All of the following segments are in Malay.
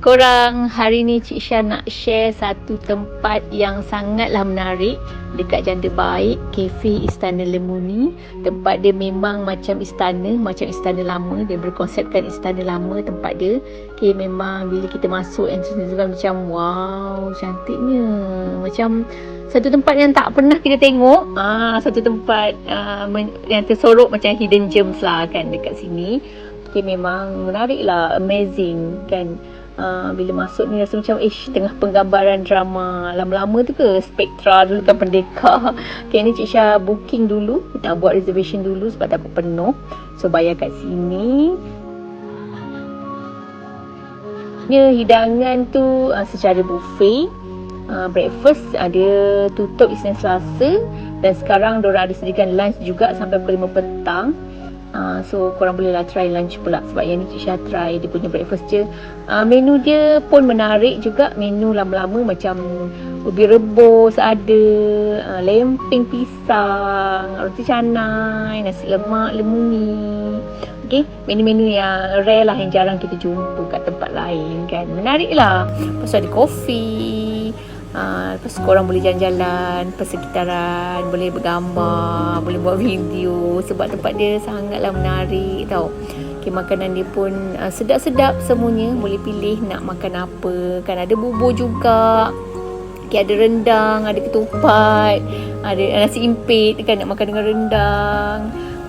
korang hari ni Cik Syah nak share satu tempat yang sangatlah menarik dekat Janda Baik, Cafe Istana Lemuni. Tempat dia memang macam istana, macam istana lama. Dia berkonsepkan istana lama tempat dia. Okay, memang bila kita masuk entrance juga macam wow, cantiknya. Macam satu tempat yang tak pernah kita tengok. Ah, satu tempat uh, yang tersorok macam hidden gems lah kan dekat sini. Okay, memang menarik lah, amazing kan. Uh, bila masuk ni rasa macam ish tengah penggambaran drama. Lama-lama tu ke? Spectra dulu kan pendekar. Okay ni Cik Syah booking dulu. Nak buat reservation dulu sebab takut penuh. So bayar kat sini. Ni hidangan tu uh, secara buffet. Uh, breakfast ada tutup Isnin Selasa. Dan sekarang diorang ada sediakan lunch juga sampai pukul 5 petang Uh, so korang boleh lah try lunch pula sebab yang ni Cik Syah try dia punya breakfast je. Uh, menu dia pun menarik juga. Menu lama-lama macam ubi rebus ada uh, lemping pisang roti canai nasi lemak lemuni Okay, menu-menu yang rare lah yang jarang kita jumpa kat tempat lain kan. Menarik lah. Lepas ada kopi Ha, lepas tu korang boleh jalan-jalan persekitaran, boleh bergambar, boleh buat video sebab tempat dia sangatlah menarik tau. Okay, makanan dia pun uh, sedap-sedap semuanya, boleh pilih nak makan apa. Kan ada bubur juga. Okay, ada rendang, ada ketupat, ada nasi impit kan nak makan dengan rendang.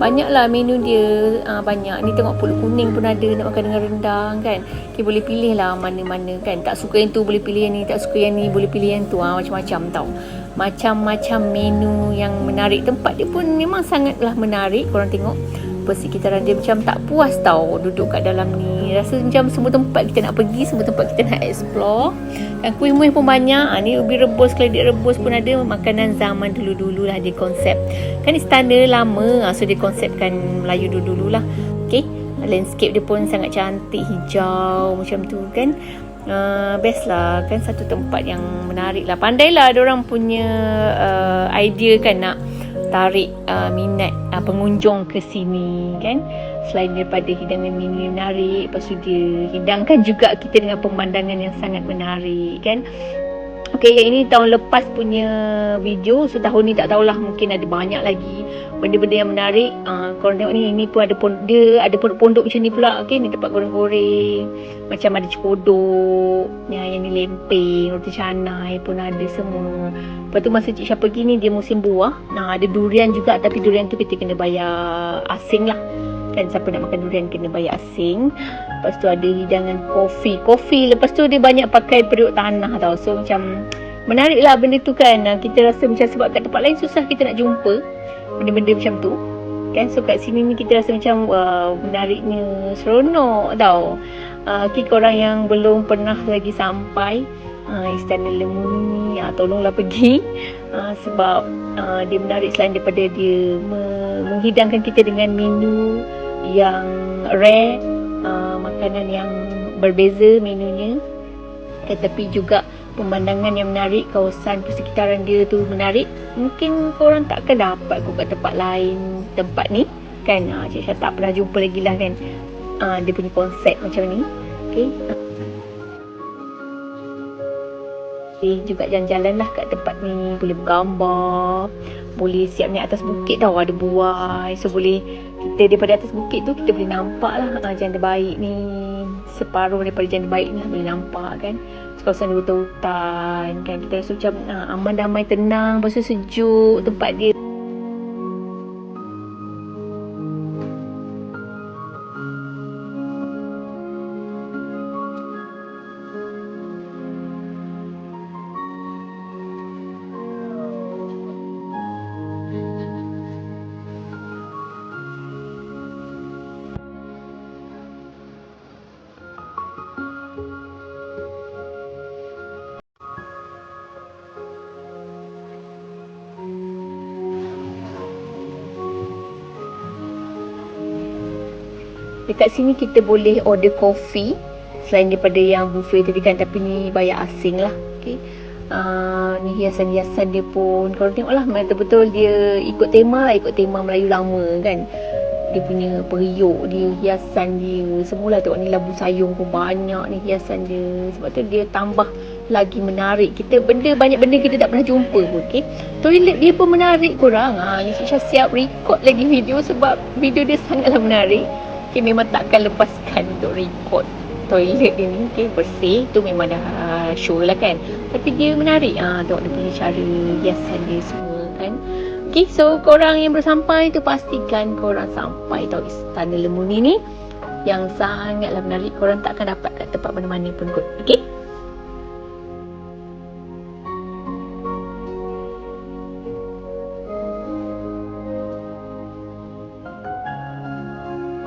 Banyaklah menu dia uh, Banyak. Ni tengok pulut kuning pun ada Nak makan dengan rendang kan? Okay, Boleh pilih lah mana-mana kan? Tak suka yang tu boleh pilih yang ni. Tak suka yang ni boleh pilih yang tu. Ha, Macam-macam tau. Macam-macam menu yang menarik. Tempat dia pun memang sangatlah menarik Korang tengok persekitaran dia macam tak puas tau duduk kat dalam ni. Rasa macam semua tempat kita nak pergi semua tempat kita nak explore. Dan kuih muih pun banyak. Ha, ni ubi rebus keledek rebus pun ada. Makanan zaman dulu-dulu lah dia konsep. Kan istana lama. Ha, so dia konsepkan Melayu dulu-dulu lah. Okay. landscape dia pun sangat cantik hijau macam tu kan. Uh, best lah kan satu tempat yang menarik lah. Pandai lah orang punya uh, idea kan nak tarik uh, minat uh, pengunjung ke sini kan? Selain daripada hidangan mini menarik lepas tu dia hidangkan juga kita dengan pemandangan yang sangat menarik kan Okay, yang ini tahun lepas punya video. So, tahun ni tak tahulah mungkin ada banyak lagi benda-benda yang menarik. Uh, korang tengok ni, ini pun ada pondok, dia ada pondok-pondok macam ni pula. Okay, ni tempat goreng-goreng. Macam ada cekodok. Ya, yang ni lempeng, roti canai pun ada semua. Lepas tu masa Cik Syah pergi ni, dia musim buah. Nah, ada durian juga tapi durian tu kita kena bayar asing lah kan siapa nak makan durian kena bayar asing. Lepas tu ada hidangan kopi. Kopi lepas tu dia banyak pakai periuk tanah tau. So macam menarik lah benda tu kan. Kita rasa macam sebab kat tempat lain susah kita nak jumpa benda-benda macam tu. Kan? So kat sini ni kita rasa macam wow menariknya seronok tau. Uh, okay, korang yang belum pernah lagi sampai uh, Istana Lemuni uh, tolonglah pergi. Uh, sebab uh, dia menarik selain daripada dia me- menghidangkan kita dengan menu yang rare uh, makanan yang berbeza menunya. Tetapi juga pemandangan yang menarik kawasan persekitaran dia tu menarik. Mungkin korang takkan dapat kau kat tempat lain tempat ni kan? Uh, Cik Syah tak pernah jumpa lagi lah kan? Uh, dia punya konsep macam ni. Okay. Boleh juga jalan-jalan lah kat tempat ni. Boleh bergambar boleh siap naik atas bukit tau ada buai. So boleh kita daripada atas bukit tu kita boleh nampak lah uh, janda baik ni. Separuh daripada janda baik ni boleh nampak kan. Kawasan hutan-hutan kan. Kita rasa macam uh, aman damai tenang lepas sejuk tempat dia Dekat sini kita boleh order kopi Selain daripada yang buffet tadi kan Tapi ni bayar asing lah okay. Uh, ni hiasan-hiasan dia pun Kalau tengok lah betul-betul dia ikut tema lah Ikut tema Melayu lama kan. Dia punya periuk dia hiasan dia semula tengok ni labu sayung pun banyak ni hiasan dia. Sebab tu dia tambah lagi menarik. Kita benda banyak benda kita tak pernah jumpa pun okey. Toilet dia pun menarik korang ha ni siap record lagi video sebab video dia sangatlah menarik okey memang takkan lepaskan untuk record toilet dia ni okey? Bersih. Tu memang dah uh, show lah kan? Tapi dia menarik. Ah ha, tengok dia punya cara hiasan dia semua kan? Okay, so korang yang bersampai tu pastikan korang sampai tau istana lemuni ni yang sangatlah menarik korang tak akan dapat kat tempat mana-mana pun kot. Okay?